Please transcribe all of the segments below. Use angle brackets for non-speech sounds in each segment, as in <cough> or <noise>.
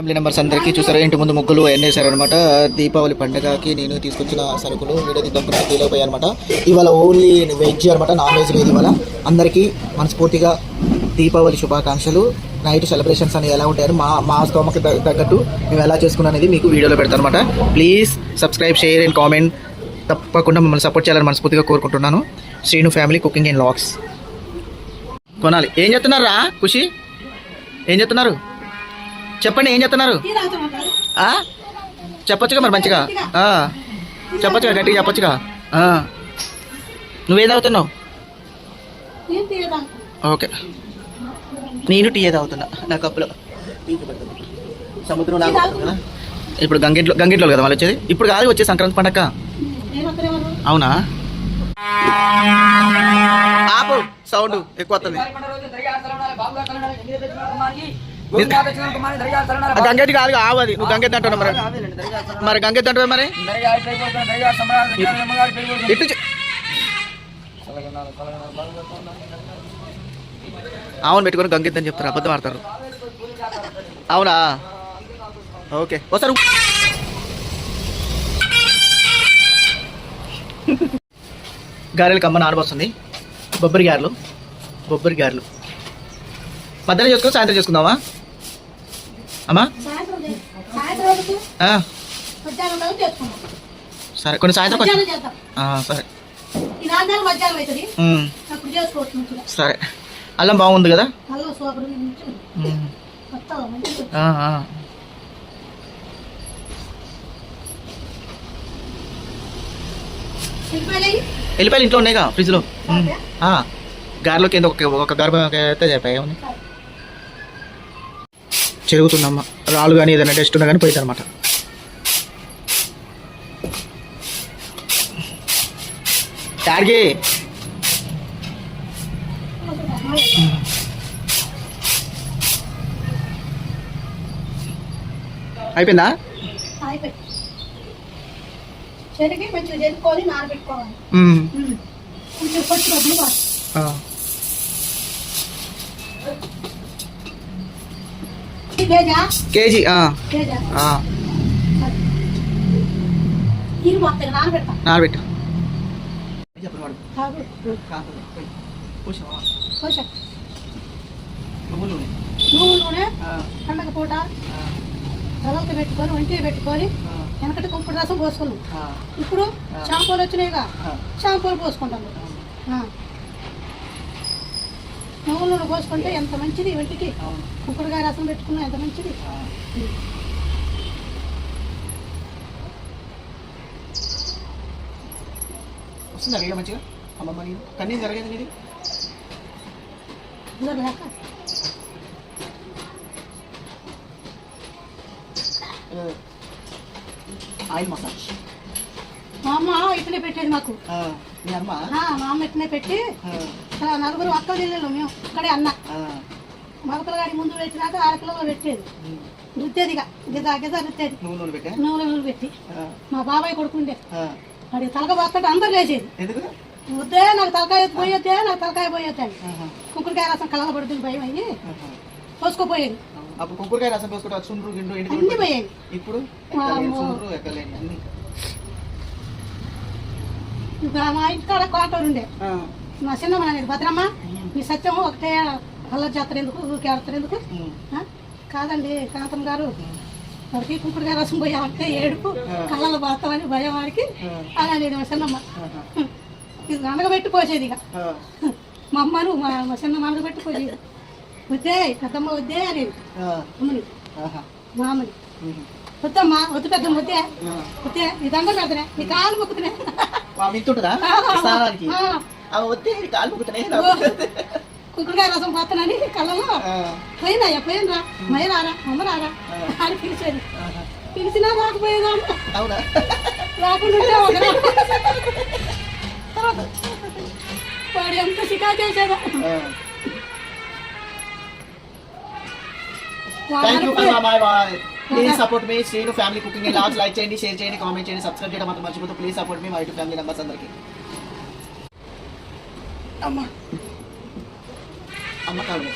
Family members అందరికీ చూసారా? ఇంటి ముందు ముగ్గులు ఎన్నేసారు అనమాట దీపావళి పండుగకి నేను తీసుకొచ్చిన సరుకులు వీడియో దిద్దాం ఫీల్ అనమాట ఇవాళ ఓన్లీ వెజ్ అనమాట నాన్ వెజ్ లేదు ఇవాళ. అందరికీ మనస్ఫూర్తిగా దీపావళి శుభాకాంక్షలు. నైట్ సెలబ్రేషన్స్ అని ఎలా ఉంటాయని మా మా స్తోమకు తగ్గట్టు మేము ఎలా చేసుకున్నాం అనేది మీకు వీడియోలో పెడతాను అనమాట please subscribe share and comment. తప్పకుండా మమ్మల్ని సపోర్ట్ చేయాలని మనస్ఫూర్తిగా కోరుకుంటున్నాను. Srinu family cooking and vlogs కొనాలి. ఏం చెప్తున్నారా ఖుషి? ఏం చెప్తున్నారు చెప్పండి ఏం చెప్తున్నారు చెప్పొచ్చుగా మరి మంచిగా? చెప్పొచ్చుగా గట్టిగా చెప్పొచ్చుగా? ఆ. నువ్వేం తాగుతున్నావు? ఓకే. నేను టీ తాగుతున్నా నా కప్పులో. సముద్రం కదా. ఇప్పుడు గంగిట్లో గంగిట్లో కదా మళ్ళీ వచ్చేది? ఇప్పుడు కాదు వచ్చే సంక్రాంతి పండగ అవునా? ఆపు సౌండ్ ఎక్కువ వస్తుంది. ఆ కాదు ఆవు అది నువ్వు గంగెత్తి అంటున్నావు మరి. మరి గంగెత్తి అంటావు మరి? ఇటు అవును పెట్టుకొని గంగెత్తి అని చెప్తారు అబద్ధం ఆడతారు. అవునా? ఓకే. వస్తారు. గారెలు కమ్మ నానబోస్తుంది బొబ్బరి గారెలు. బొబ్బరి గారెలు. మధ్యాహ్నం చేసుకుని సాయంత్రం చేసుకుందామా? అమ్మా? సరే కొన్ని సాయంత్రం సరే. సరే. అల్లం బాగుంది కదా. వెళ్ళిపోయాలి ఇంట్లో ఉన్నాయిగా ఫ్రిడ్జ్లో. గారెలోకి ఒక ఒక గర్భ అయితే చెప్పాయి చెరుగుతుందమ్మా. రాళ్ళు కానీ ఏదైనా టెస్ట్ ఉన్నా కానీ పోయింది అనమాట టార్గే! అయిపోయిందా? చెరిగి మంచిగా నానబెట్టుకోవాలి. ఉమ్, కొంచెం పచ్చి కేజా? నానబెట్టు. నువ్వుల నూనె పండగ పూట పెట్టుకొని ఒంటి పెట్టుకొని వెనకటి కుంపుడు రసం పోసుకున్నాం ఇప్పుడు షాంపూలు వచ్చినాయిగా. షాంపూలు పోసుకుంటాం. నూనె పోసుకుంటే ఎంత మంచిది ఒంటికి కుంకుడుకాయ రసం పెట్టుకున్నా ఎంత మంచిది? వస్తుందా మంచిగా? అమ్మమ్మ నేను కన్నీ జరగదు ఇది ఆయిల్ మసాజ్. మా అమ్మ ఇట్లనే పెట్టేది మాకు. మీ అమ్మ? మా అమ్మ ఇట్లనే పెట్టి నలుగురు అక్క చెల్లెలు మేము ఇక్కడే అన్న. మగపిల్ల గాడి ముందు పెట్టినాక ఆడపిల్లలో పెట్టేది. రుద్దేది ఇక. గిజ గిజ రుద్దేది. నూనె నూనె పెట్టి. మా బాబాయ్ కొడుకుండే. వాడి తలక పోస్తుంటే అందరు లేచేది. వద్దే నాకు తలకాయ పోయొద్దే నాకు తలకాయ పోయొద్దే అని. ఆహా, కుంకుడుకాయ రసం కళ్ళ పడుతుంది భయం అయ్యి. పోసుకోపోయేది. అప్పుడు కుక్కూరకాయ రసం పోసుకుంటే సుండ్రు గిండు అన్ని ఎండు పోయేవి ఇప్పుడు మా ఇంటికాడ కోటూరు ఉండే. మా చిన్నమ్మ అనేది భద్రమ్మ మీ సత్యం ఒకటే కళ్ళ జాతర ఎందుకు ఊరికే ఆడతారు ఎందుకు? కాదండి కాంతం గారు వాడికి కుంకుడుకాయ రసం పోయామంటే ఏడుపు కళ్ళలో పోతామని భయం వాడికి. అని అనేది మా చిన్నమ్మ. ఇది అనగబెట్టి పోసేది ఇక మా అమ్మను మా మా చిన్నమ్మ అనగబెట్టి పోసేది వద్దే పెద్దమ్మ వద్దే అనేది. అమ్మని. ఆహా, మా అమ్మని. ఉమ్, వద్దమ్మా వద్దు పెద్దమ్మ వద్దే ఆ. వద్దే నీ దండ పెడతానే నీ కాలు మొక్కుతునే. వా, మింతుంటుందా స్నానానికి అవి వద్దే ఇది కాలు మొక్కుతున్నాయి కుంకుడుకాయ రసం పోతానని కళ్ళలో ఆ, పోయిందయ్యా పోయిందిరా మయ రారా అమ్మ రారా. అని పిలిచేది. పిలిచినా రాకపోయేదా? అవునా? రాకుండా. <laughs> వాడు ఎంత షికా చేసేదా for my boy please support me Srinu family cooking last like చేయండి షేర్ చేయండి కామెంట్ చేయండి సబ్స్క్రైబ్ చేయడం మాత్రం మర్చిపోతే ప్లీజ్ సపోర్ట్ మీ వైట్ ఫ్యామిలీ మెంబర్స్ అందరికి. అమ్మ. అమ్మ కాదు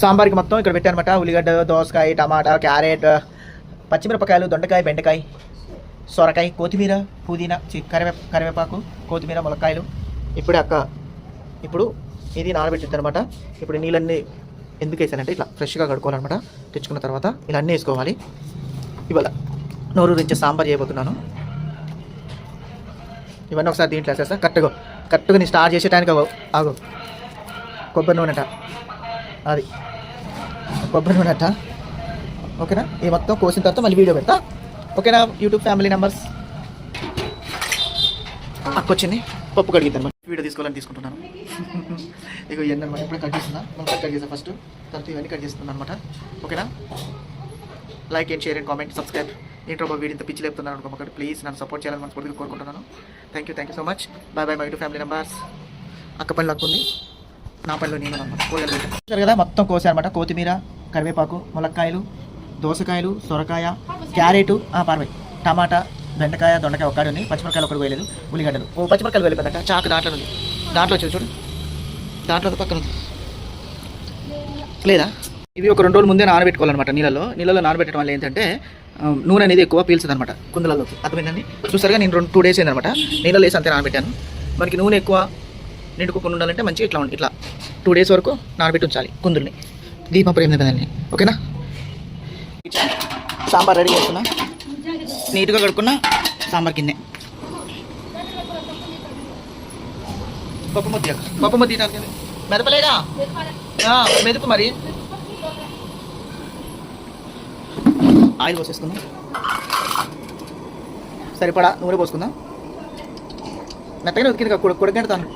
సాంబార్కి మొత్తం ఇక్కడ పెట్టానమాట. ఉల్లిగడ్డ దోసకాయ టమాటా క్యారెట్ పచ్చిమిరపకాయలు దొండకాయ బెండకాయ సొరకాయ కొత్తిమీర పుదీనా చి- కరివే కరివేపాకు కొత్తిమీర ములక్కాయలు. ఇప్పుడే అక్క ఇప్పుడు ఇది నానబెట్టింది అనమాట ఇప్పుడు నీళ్ళన్నీ ఎందుకు వేసానంటే ఇట్లా ఫ్రెష్గా కడుకోవాలన్నమాట తెచ్చుకున్న తర్వాత ఇలా అన్నీ వేసుకోవాలి. ఇవాళ నోరు రించే సాంబార్ చేయబోతున్నాను. ఇవన్నీ ఒకసారి దీంట్లో వేసేస్తా. కరెక్ట్గా కరెక్ట్గా నేను స్టార్ట్ చేసే టైంకి ఆగు. కొబ్బరి నూనెట అది. కొబ్బరి నూనెట ఓకేనా? ఈ మొత్తం కోసిన తర్వాత మళ్ళీ వీడియో పెడతా. ఓకేనా? YouTube family members. అక్కొచ్చింది. పప్పు కడిగిద్దాం. వీడియో తీసుకోవాలని తీసుకుంటున్నాను. <laughs> ఇక ఇవన్నీ అనమాట ఇప్పుడు కట్ చేస్తున్నా. కట్ చేసా ఫస్ట్ తర్వాత ఇవన్నీ కట్ చేస్తున్నాను అనమాట ఓకేనా? Like and share and comment subscribe ఏంటో ఒక ఇంత పిచ్చి లేపుతున్నాను అనుకోకండి ప్లీజ్ నన్ను సపోర్ట్ చేయాలని మనస్ఫూర్తిగా కోరుకుంటున్నాను. Thank you thank you so much bye bye my to family members అక్క పని లక్కుంది. నా పనిలో నేను అనమాట కూరగాయలు పెట్టాను. కదా మొత్తం కోసానమాట కొత్తిమీర కరివేపాకు ములక్కాయలు దోసకాయలు సొరకాయ క్యారెట్ పార్వై. టమాటా బెండకాయ దొండకాయ ఒక్కడి ఉంది. పచ్చిమిరకాయలు ఒకటి వేయలేదు ఉల్లిగడ్డలు. ఓ పచ్చిమిరకాయలు వేయలేదు పెద్దట చాకు దాంట్లో ఉంది. దాంట్లో వచ్చింది చూడు. దాంట్లో పక్కన ఉంది. లేదా? ఇవి ఒక రెండు రోజులు ముందే నానబెట్టుకోవాలన్నమాట నీళ్ళలో. నీళ్ళలో నానబెట్టడం వల్ల ఏంటంటే నూనె అనేది ఎక్కువ పీల్చదు అనమాట కుందలలోకి. అర్థమైందండి? చూసారుగా నేను రెండు టూ డేస్ అయిందనమాట నీళ్ళలో వేసి అంతే నానబెట్టాను. మనకి నూనె ఎక్కువ నిండుకోకుండా ఉండాలంటే మంచిగా ఇట్లా ఉండి ఇట్లా టూ డేస్ వరకు నానబెట్టి ఉంచాలి కుందుల్ని. దీపం ప్రేమ ఓకేనా? సాంబార్ రెడీ చేస్తున్నా. నీట్గా కడుక్కున్నా సాంబార్ కిందే పప్పు ముద్ద పప్పు ముద్ద తినాలి మెదపలేదా? మెదుపు మరి. ఆయిల్ పోసేసుకుందాం. సరిపడా నూనె పోసుకుందాం. మెత్తగానే ఉతికింది కదా కొడగంటాను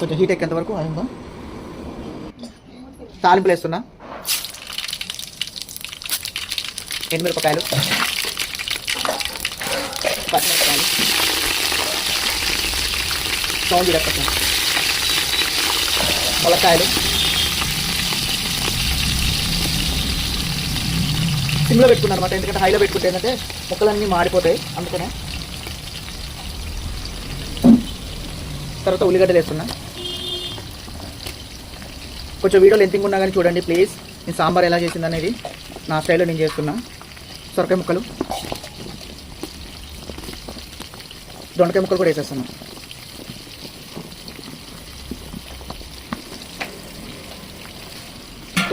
కొంచెం హీట్ ఎక్కేంత వరకు అయిందా తాలింపులు వేస్తున్నా. ఎండుమిరపకాయలు. పచ్చిమిరపకాయలు సౌండ్ జీరపక్కన సిమ్లో పెట్టుకున్నాను అనమాట ఎందుకంటే హైలో పెట్టుకుంటే ఏంటంటే మొక్కలన్నీ మాడిపోతాయి. అందుకనే తర్వాత ఉల్లిగడ్డలు వేస్తున్నా. కొంచెం వీడియో లెంతింగ్ ఉన్నా కానీ చూడండి ప్లీజ్. నేను సాంబార్ ఎలా చేసింది అనేది నా స్టైల్లో నేను చేస్తున్నా. సొరకాయ ముక్కలు. దొండకాయ ముక్కలు కూడా వేసేస్తున్నాను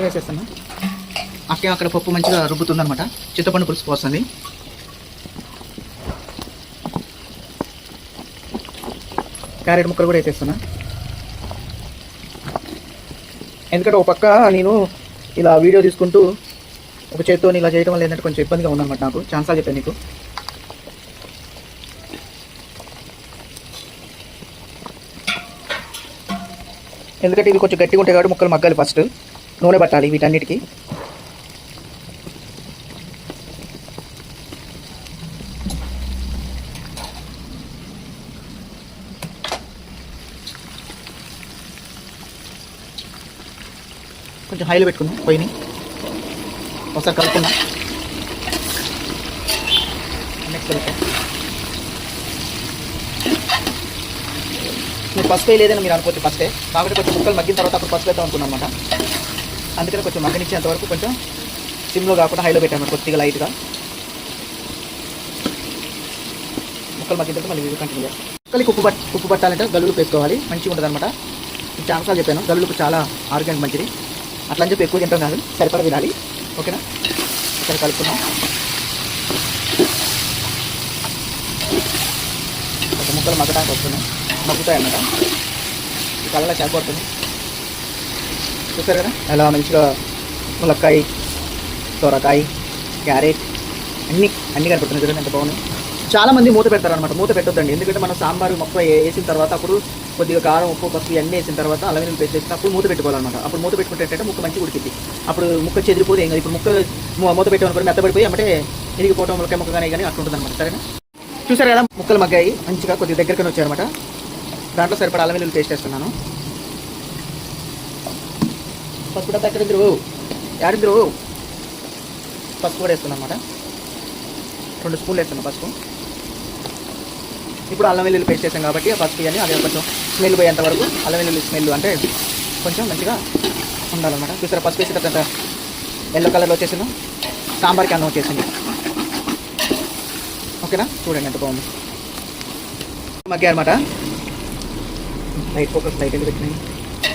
వేసేస్తున్నా. అక్కడ అక్కడ పప్పు మంచిగా రుబ్బుతుందనమాట చింతపండు పులుసు పోస్తుంది. క్యారెట్ ముక్కలు కూడా వేసేస్తున్నా. ఎందుకంటే ఒక పక్క నేను ఇలా వీడియో తీసుకుంటూ ఒక చేతితో ఇలా చేయడం వల్ల ఏంటంటే కొంచెం ఇబ్బందిగా ఉందన్నమాట నాకు. ఛాన్సాలు చెప్పాను నీకు. ఎందుకంటే ఇవి కొంచెం గట్టిగా ఉంటాయి కాబట్టి ముక్కలు మగ్గాలి ఫస్ట్. నూనె పట్టాలి వీటన్నిటికీ. కొంచెం హైలో పెట్టుకుందాం పోయినాయి ఒకసారి కలుపుకుందాం. నెక్స్ట్ మీరు పసుపు వేయలేదని మీరు అనుకోవచ్చు ఫస్టే కాబట్టి కొంచెం ముక్కలు మగ్గిన తర్వాత అప్పుడు పసుపు వేద్దాం అనుకున్నాం అనమాట అందుకని కొంచెం మగ్గనిచ్చేంత వరకు కొంచెం సిమ్లో కాకుండా హైలో పెట్టాను కొద్దిగా లైట్గా ముక్కలు మగ్గిన తర్వాత మళ్ళీ వీడియో కంటిన్యూ చేస్తాం. ముక్కలకి ఉప్పు పట్ ఉప్పు పట్టాలంటే గల్లులు పెట్టుకోవాలి మంచిగా ఉంటుంది అనమాట చాలాసార్లు చెప్పాను గల్లులకు చాలా ఆరోగ్యానికి మంచిది. అట్లా అని చెప్పి ఎక్కువ తింటాం కాదు సరిపడ తినాలి. ఓకేనా? ఇక్కడ కలుపుకున్నాం ఒక ముక్కలు మగ్గడానికి వస్తున్నాయి మగ్గుతాయి అన్నమాట. ఈ కళ్ళలో చేపడుతుంది చూస్తారు కదా? అలా మంచిగా ములక్కాయ సొరకాయ క్యారెట్ అన్నీ అన్నీ కనపడుతున్నాయి చూడండి ఎంత బాగున్నాయి. చాలా మంది మూత పెడతారు అనమాట మూత పెట్టొద్దండి. ఎందుకంటే మనం సాంబారు మొక్క వేసిన తర్వాత అప్పుడు కొద్దిగా కారం ఉప్పు పసుపు ఇవన్నీ వేసిన తర్వాత అల్లం పేస్ట్ వేసిన అప్పుడు మూత పెట్టుకోవాలన్నమాట. అప్పుడు మూత పెట్టుకుంటే ముక్క మంచిగా ఉడికింది అప్పుడు ముక్క చెదిరిపోతే ఏం కాదు. ఇప్పుడు ముక్క మూత పెట్టామనుకోండి మెత్తబడిపోయి అంటే ఇరిగిపోవటం వల్ల ముక్క కానీ కానీ అట్లా ఉంటుంది అనమాట సరేనా? చూసారు కదా ముక్కలు మగ్గాయి. మంచిగా కొద్దిగా దగ్గరకని వచ్చాయన్నమాట. దాంట్లో సరిపడా అల్లం వెల్లుల్లి పేస్ట్ వేస్తున్నాను. పసుపు డబ్బా ఎక్కడిద్దరు యాడిద్దరు పసుపు కూడా వేస్తున్నాను అనమాట రెండు స్పూన్లు వేస్తున్నాను పసుపు. ఇప్పుడు అల్లం వెల్లుల్లి పేస్ట్ చేసాం కాబట్టి ఆ పసుపు అదే కొంచెం స్మెల్ పోయేంత వరకు అల్లం వెల్లుల్లి స్మెల్ అంటే కొంచెం మంచిగా ఉండాలన్నమాట. చూసారా పసుపు వేసి తర్వాత ఎల్లో కలర్లో వచ్చేసింది. సాంబార్కి అన్నం వచ్చేసింది. ఓకేనా? చూడండి ఎంత బాగుంది. మగ్గా అనమాట లైట్ ఫోకస్ లైట్ వెళ్ళి పెట్టినాయి?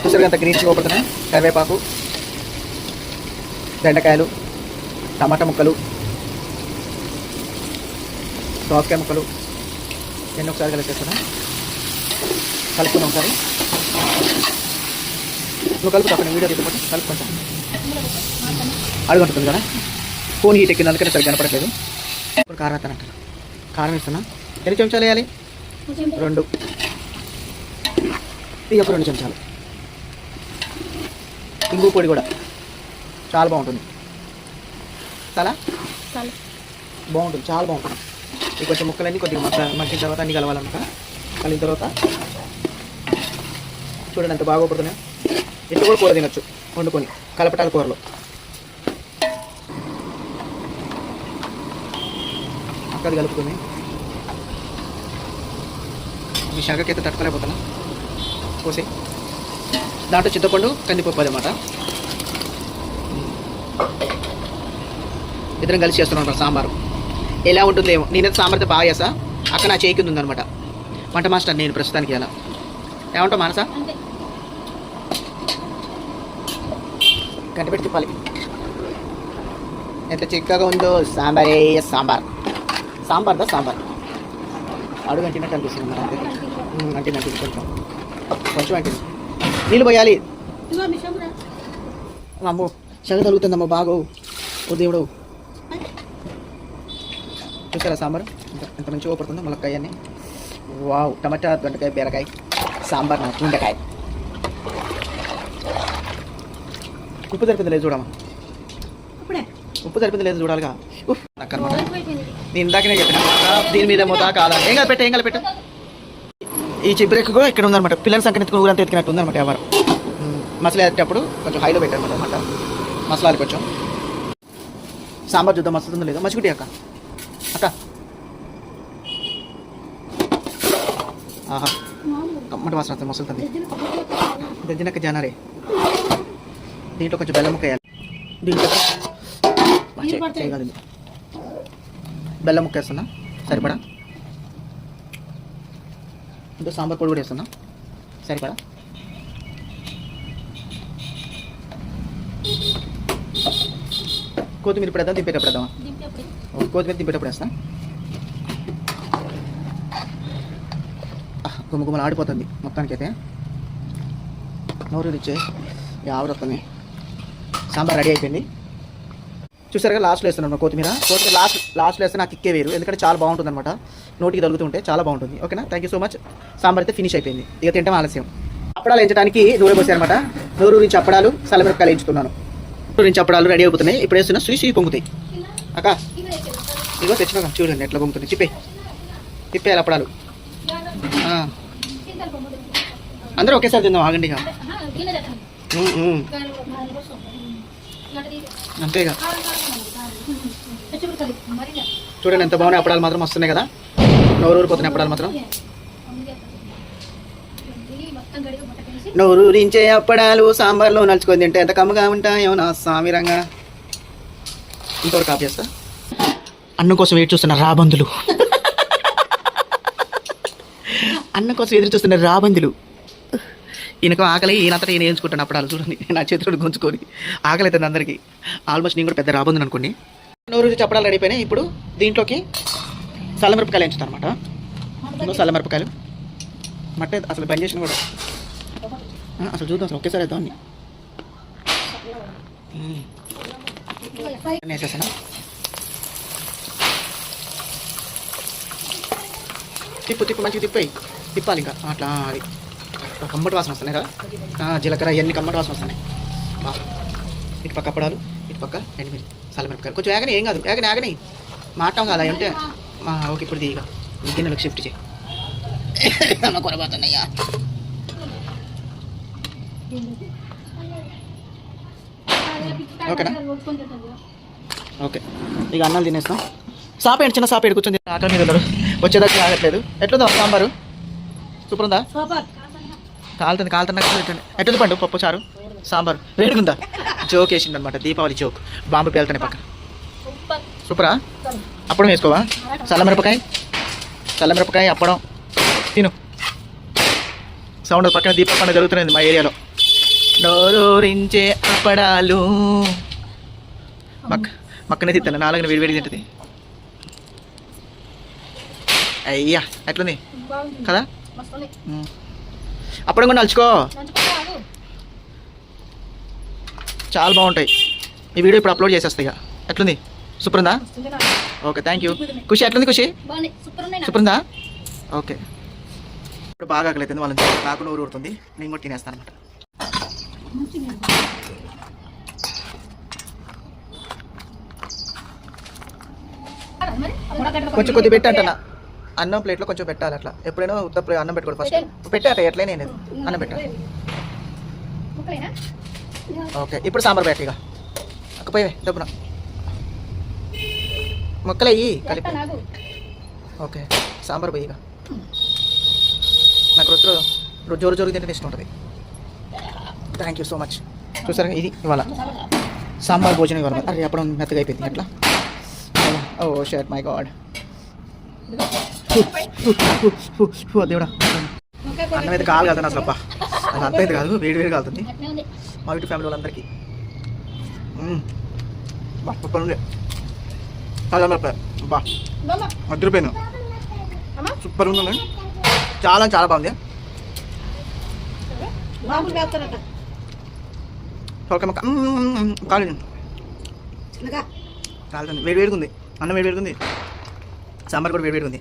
చూసారు అంత గ్రీన్ పోతున్నాయి కరివేపాకు బెండకాయలు టమాటా ముక్కలు దోసకాయ ముక్కలు ఎన్ని ఒకసారి కలిపేస్తున్నా కలుపుకున్నాం ఒకసారి. నువ్వు కలుపు అక్కడ వీడియో తీసుకోండి కలుపు కొంచెం. అడుగుంటుంది కదా? ఫోన్ హీట్ ఎక్కింది అందుకని సరిగ్గా కనపడట్లేదు. ఇప్పుడు కారం వేస్తానంటారు కారం వేస్తున్నా. ఎన్ని చెంచాలు వేయాలి? రెండు. ఇక రెండు చెంచాలు. ఇంగు పొడి కూడా. చాలా బాగుంటుంది. చాలా బాగుంటుంది చాలా బాగుంటుంది. ఈ కొంచెం ముక్కలన్నీ కొద్దిగా మొత్తం మగ్గిన తర్వాత అన్ని కలవాలన్నమాట కలిగిన తర్వాత చూడండి ఎంత బాగా పడుతున్నాయి ఇట్లా కూడా కూర తినొచ్చు వండుకొని కలపటాల కూరలో. అక్కది కలుపుకొని. ఈ శనగకైతే తట్టుకోలేకపోతున్నా. కోసి దాంట్లో చింతపండు కందిపప్పు అనమాట ఇద్దరం కలిసి చేస్తున్నాం సాంబారు. ఎలా ఉంటుందేమో. నేనైతే సాంబార్తో బాగా చేస్తా. అక్కడ నా చేయి కింద ఉందనమాట వంట మాస్టర్ నేను ప్రస్తుతానికి ఎలా ఏమంటావు మానసా? గంట పెట్టి తిప్పాలి. ఎంత చిక్కగా ఉందో. సాంబారే సాంబార్. సాంబార్దా సాంబార్? అడుగు అంటినట్టు అనిపిస్తుంది మరి అంతే. ఉమ్, అంటింది అంటింది కొంచెం. కొంచెం అంటింది నీళ్ళు పోయాలి. అమ్మో చెగ తగులుతుందమ్మా బాగో ఓ దేవుడు. చూసారా సాంబార్? ఎంత ఎంత మంచిగా పడుతుందో ములక్కాయ అన్ని వావ్ టమాటా దొండకాయ బీరకాయ సాంబార్ నా గుండెకాయ ఉప్పు సరిపోయింది లేదు చూడమ్మా. ఉప్పు సరిపోయింది లేదు చూడాలిగా. ఉఫ్ నాకు అనమాట. నేను ఇందాకనే చెప్పిన దీని మీద మోతా కాదా? ఏం కాదు పెట్ట ఏం కాదు పెట్ట. ఈ చిబ్రెక్ కూడా ఇక్కడ ఉందన్నమాట. పిల్లల సంఖ్య ఎత్తుకుని ఊరంతా ఎత్తుకున్నట్టు ఉందన్నమాట ఎవరు. మసాలా వేసేటప్పుడు కొంచెం హైలో పెట్టారు అనమాట మసాలాలు కొంచెం. సాంబార్ చూద్దాం మస్తు ఉందో లేదో. మచ్చిగుట్టి అక్క. అక్క. ఆహా. కమ్మటి వాసన వస్తుంది మసులుతుంది దజ్జినక్క జానరే. దీంట్లో కొంచెం బెల్లం ముక్కేయాలి దీంట్లో బా, బెల్లం ముక్కేస్తున్నా సరిపడా? ఇంకా సాంబార్ పొడి కూడా వేస్తున్నా. సరిపడా? కొత్తిమీర పెడదాం దింపేట పెడదామా కొత్తిమీర దింపేటప్పుడు వేస్తా గుమ్మ గుమ్మలు ఆడిపోతుంది మొత్తానికైతే. నోరు ఇచ్చే ఆవిరొస్తుంది సాంబార్ రెడీ అయిపోయింది. చూసారుగా లాస్ట్లో వేస్తున్నాను కొత్తిమీర. కొత్తిమీర లాస్ట్ లాస్ట్లో వేస్తే నాకు ఇక్కే వేరు. ఎందుకంటే చాలా బాగుంటుంది అనమాట నోటికి తగులుతుంటే చాలా బాగుంటుంది. ఓకేనా? Thank you so much sambar అయితే ఫినిష్ అయిపోయింది. ఇక తింటాం ఆలస్యం. అప్పడాలు ఎంచడానికి నూనె పోసాయి అనమాట నూరు నుంచి అప్పడాలు సలమిరపకాయలు ఎంచుకున్నాను నూరు నుంచి అప్పడాలు రెడీ అయిపోతున్నాయి. ఇప్పుడు వేస్తున్నా సుయి సుయి పొంగుతాయి. అక్క. ఇదిగో తెచ్చిన చూడండి ఎట్లా పొంగుతుంది. చిప్పే. తిప్పేయాలి అప్పడాలు అందరూ ఒకేసారి తిందాం ఆగండి ఇక. అంతేగా. చూడండి ఎంత బాగున్నాయి అప్పడాలు మాత్రం వస్తున్నాయి కదా. నోరు ఊరిపోతున్నాయి అప్పడాలు మాత్రం. నోరూరించే అప్పడాలు సాంబార్లో నలుచుకొని తింటే ఎంత కమ్మగా ఉంటాయో నా సామిరంగా ఇంకొకటి కాపీ చేస్తా అన్నం కోసం ఎదురు చూస్తున్న రాబందులు. అన్నం కోసం ఎదురు చూస్తున్న రాబందులు. ఈయనకు ఆకలి ఈయనంతటా ఈయన వేయించుకుంటాను అప్పడాలు చూడండి. నా చేతులు గుంజుకొని ఆకలి అవుతుంది అందరికీ. ఆల్మోస్ట్ నేను కూడా పెద్ద రాబందులు అనుకోండి. నూరు చప్పడాలు రెడీ అయిపోయినాయి. ఇప్పుడు దీంట్లోకి సల్లమిరపకాయలు ఎంచుతాను అనమాట సల్లమిరపకాయలు మట్టే అసలు బంద్ చేసిన కూడా. అసలు చూద్దాం అసలు ఒకేసారి వేద్దాం మ్మ్. అన్నీ వేసేసాను తిప్పు తిప్పు మంచిగా తిప్పాయి తిప్పాలి ఇంకా. అట్లా అది. కమ్మటి వాసన వస్తున్నాయి కదా? జీలకర్ర ఇవన్నీ కమ్మటి వాసన వస్తున్నాయి. బా. ఇటు పక్క అప్పడాలు ఇటు పక్క ఎండుమిరి సల్లమిరపకాయలు కొంచెం ఏగని ఏం కాదు. ఏగని ఏగని మాటం కదా అంటే మా ఓకే ఇప్పుడు దిగా గిన్నెలకు షిఫ్ట్ చేయి. కొనబోతున్నాయ్యా ఓకేనా? ఓకే. ఇక అన్నాలు తినేస్తాం. సాపేడు చిన్న సాపేడు కూర్చొని ఆకలి మీద ఉన్నారు. వచ్చేదాకా ఆగట్లేదు. ఎట్లుందా సాంబారు? సూపర్. ఉందా కాలుతుంది కాలుతున్నా ఎట్లుంది పండు పప్పు చారు? సాంబార్. వేడుకుందా జోక్ వేసింది అనమాట దీపావళి జోక్. బాంబు పేలుతానే పక్కన. సూపరా? అప్పడం వేసుకోవా? చల్లమిరపకాయ చల్లమిరపకాయ అప్పడం. తిను. సౌండ్ పక్కన దీపం పండుగ జరుగుతున్నది మా ఏరియాలో. నోరూరించే అప్పడాలు. మక్క మక్కనే తిత్తాను నాలుగు వేడి వేడి తింటుంది. అయ్యా ఎట్లుంది? కదా. అప్పడం కూడా నలుచుకో చాలా బాగుంటాయి. ఈ వీడియో ఇప్పుడు అప్లోడ్ చేసేస్తాయి ఇక. ఎట్లుంది? సూపర్ ఉందా ఓకే థ్యాంక్ యూ ఖుషి ఎట్లుంది ఖుషి? సూపర్ ఉందా ఓకే. ఇప్పుడు బాగా ఆకలితుంది వాళ్ళని నాకు నూరు ఊరుతుంది. నేను కూడా తినేస్తాను అనమాట కొంచెం కొద్ది పెట్టి అంటనా అన్నం ప్లేట్లో కొంచెం పెట్టాలి అట్లా. ఎప్పుడైనా ఉత్త అన్నం పెట్టుకోవాలి ఫస్ట్ పెట్టాట ఎట్లయినా నేను అన్నం పెట్టా ఓకే. ఇప్పుడు సాంబార్ పెట్ట ఇక. అక్కపోయి డబ్బున మొక్కలు అయ్యి కలిపి. ఓకే సాంబార్ పోయి ఇక. నాకు రోజు రోజు జోరు జోరు తింటే ఇష్టం ఉంటుంది. థ్యాంక్ యూ సో మచ్ చూసారా ఇది ఇవాళ. సాంబార్ భోజనం ఇవాళ. అరే అప్పుడు మెత్తగా అయిపోయింది. ఎట్లా? ఓ షర్ట్ మై గాడ్ దేవుడా. అన్నం అయితే కాలు కాదు అసలు అబ్బా. అది అంత అయితే కాదు వేడి వేడి కాలుతుంది. మా వీటి ఫ్యామిలీ వాళ్ళందరికీ. బా సూపర్ ఉంది చాలా మిరపకాయ. బా. అదిరిపోయింది. సూపర్ ఉంది చాలా చాలా బాగుంది. బాబులు వేస్తారట సొరకాయ ముక్క మ్మ్. కాలేదు చిన్నగా కాలుతుంది. వేడి వేడిగా ఉంది. అన్నం వేడి వేడిగా ఉంది. సాంబార్ కూడా వేడి వేడిగా ఉంది.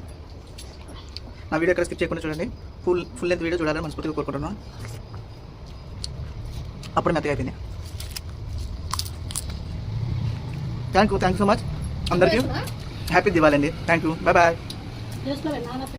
నా వీడియో ఎక్కడ స్కిప్ చేయకుండా చూడండి. ఫుల్ ఫుల్ లెంత్ వీడియో చూడాలని మనస్ఫూర్తిగా కోరుకుంటున్నాను. అప్పుడు మెత్తగా అయిపోయింది thank you thank you so much అందరికీ హ్యాపీ దివాళీ అండి. Thank you bye bye